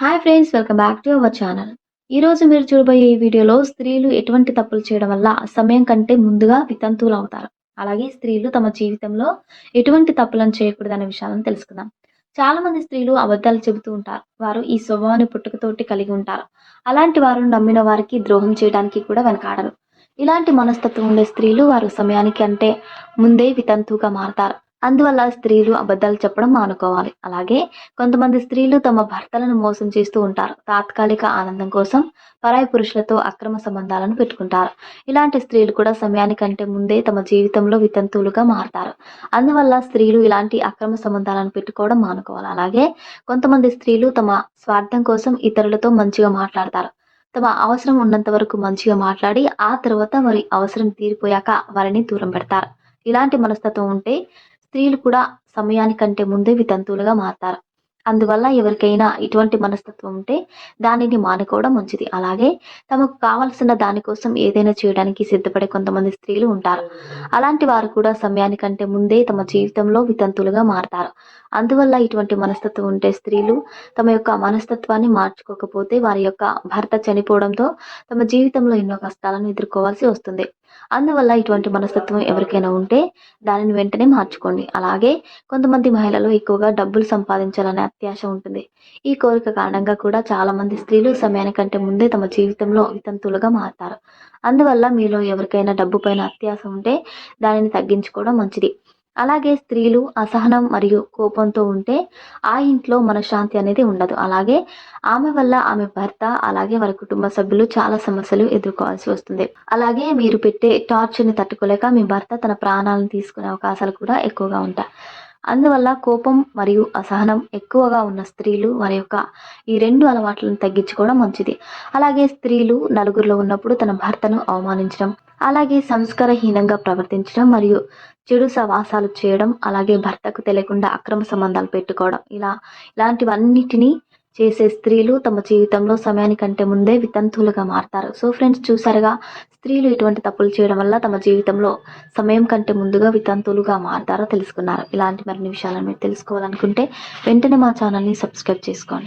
Hi friends welcome back to our channel ఈరోజు మీరు చూడబోయే ఈ వీడియోలో స్త్రీలు ఎటువంటి తప్పులు చేయడం వల్ల సమయం కంటే ముందుగా వితంతువులు అవుతారు. అలాగే స్త్రీలు తమ జీవితంలో ఎటువంటి తప్పులను చేయకూడదనే విషయాలను తెలుసుకుందాం. చాలా మంది స్త్రీలు అబద్ధాలు చెబుతూ ఉంటారు. వారు ఈ స్వభావాన్ని పుట్టుకతోటి కలిగి ఉంటారు. అలాంటి వారు నమ్మిన వారికి ద్రోహం చేయడానికి కూడా వెనకాడరు. ఇలాంటి మనస్తత్వం ఉండే స్త్రీలు వారు సమయానికి అంటే ముందే వితంతువుగా మారతారు. అందువల్ల స్త్రీలు అబద్ధాలు చెప్పడం మానుకోవాలి. అలాగే కొంతమంది స్త్రీలు తమ భర్తలను మోసం చేస్తూ ఉంటారు. తాత్కాలిక ఆనందం కోసం పరాయి పురుషులతో అక్రమ సంబంధాలను పెట్టుకుంటారు. ఇలాంటి స్త్రీలు కూడా సమయానికంటే ముందే తమ జీవితంలో వితంతువులుగా మారతారు. అందువల్ల స్త్రీలు ఇలాంటి అక్రమ సంబంధాలను పెట్టుకోవడం మానుకోవాలి. అలాగే కొంతమంది స్త్రీలు తమ స్వార్థం కోసం ఇతరులతో మంచిగా మాట్లాడతారు. తమ అవసరం ఉన్నంత వరకు మంచిగా మాట్లాడి ఆ తర్వాత వారి అవసరం తీరిపోయాక వారిని దూరం పెడతారు. ఇలాంటి మనస్తత్వం ఉంటే స్త్రీలు కూడా సమయానికంటే ముందే వితంతువులుగా మారతారు. అందువల్ల ఎవరికైనా ఇటువంటి మనస్తత్వం ఉంటే దానిని మానుకోవడం మంచిది. అలాగే తమకు కావలసిన దానికోసం ఏదైనా చేయడానికి సిద్ధపడే కొంతమంది స్త్రీలు ఉంటారు. అలాంటి వారు కూడా సమయానికంటే ముందే తమ జీవితంలో వితంతులుగా మారతారు. అందువల్ల ఇటువంటి మనస్తత్వం ఉంటే స్త్రీలు తమ యొక్క మనస్తత్వాన్ని మార్చుకోకపోతే వారి యొక్క భర్త చనిపోవడంతో తమ జీవితంలో ఎన్నో కష్టాలను ఎదుర్కోవాల్సి వస్తుంది. అందువల్ల ఇటువంటి మనస్తత్వం ఎవరికైనా ఉంటే దానిని వెంటనే మార్చుకోండి. అలాగే కొంతమంది మహిళలు ఎక్కువగా డబ్బులు సంపాదించాలనే అత్యాశ ఉంటుంది. ఈ కోరిక కారణంగా కూడా చాలా మంది స్త్రీలు సమయానికంటే ముందే తమ జీవితంలో వితంతులుగా మారతారు. అందువల్ల మీలో ఎవరికైనా డబ్బు పైన అత్యాశ ఉంటే దానిని తగ్గించుకోవడం మంచిది. అలాగే స్త్రీలు అసహనం మరియు కోపంతో ఉంటే ఆ ఇంట్లో మనశ్శాంతి అనేది ఉండదు. అలాగే ఆమె వల్ల ఆమె భర్త అలాగే వారి కుటుంబ సభ్యులు చాలా సమస్యలు ఎదుర్కోవాల్సి వస్తుంది. అలాగే మీరు పెట్టే టార్చర్ని తట్టుకోలేక మీ భర్త తన ప్రాణాలను తీసుకునే అవకాశాలు కూడా ఎక్కువగా ఉంటాయి. అందువల్ల కోపం మరియు అసహనం ఎక్కువగా ఉన్న స్త్రీలు వారి యొక్క ఈ రెండు అలవాట్లను తగ్గించుకోవడం మంచిది. అలాగే స్త్రీలు నలుగురిలో ఉన్నప్పుడు తన భర్తను అవమానించడం అలాగే సంస్కారహీనంగా ప్రవర్తించడం మరియు చెడు సవాసాలు చేయడం అలాగే భర్తకు తెలియకుండా అక్రమ సంబంధాలు పెట్టుకోవడం. ఇలా ఇలాంటివన్నిటినీ చేసే స్త్రీలు తమ జీవితంలో సమయానికంటే ముందే వితంతువులుగా మారతారు. సో ఫ్రెండ్స్ చూసారుగా? స్త్రీలు ఇటువంటి తప్పులు చేయడం వల్ల తమ జీవితంలో సమయం కంటే ముందుగా వితంతువులుగా మారతారో తెలుసుకున్నారు. ఇలాంటి మరిన్ని విషయాలను మీరు తెలుసుకోవాలనుకుంటే వెంటనే మా ఛానల్ని సబ్స్క్రైబ్ చేసుకోండి.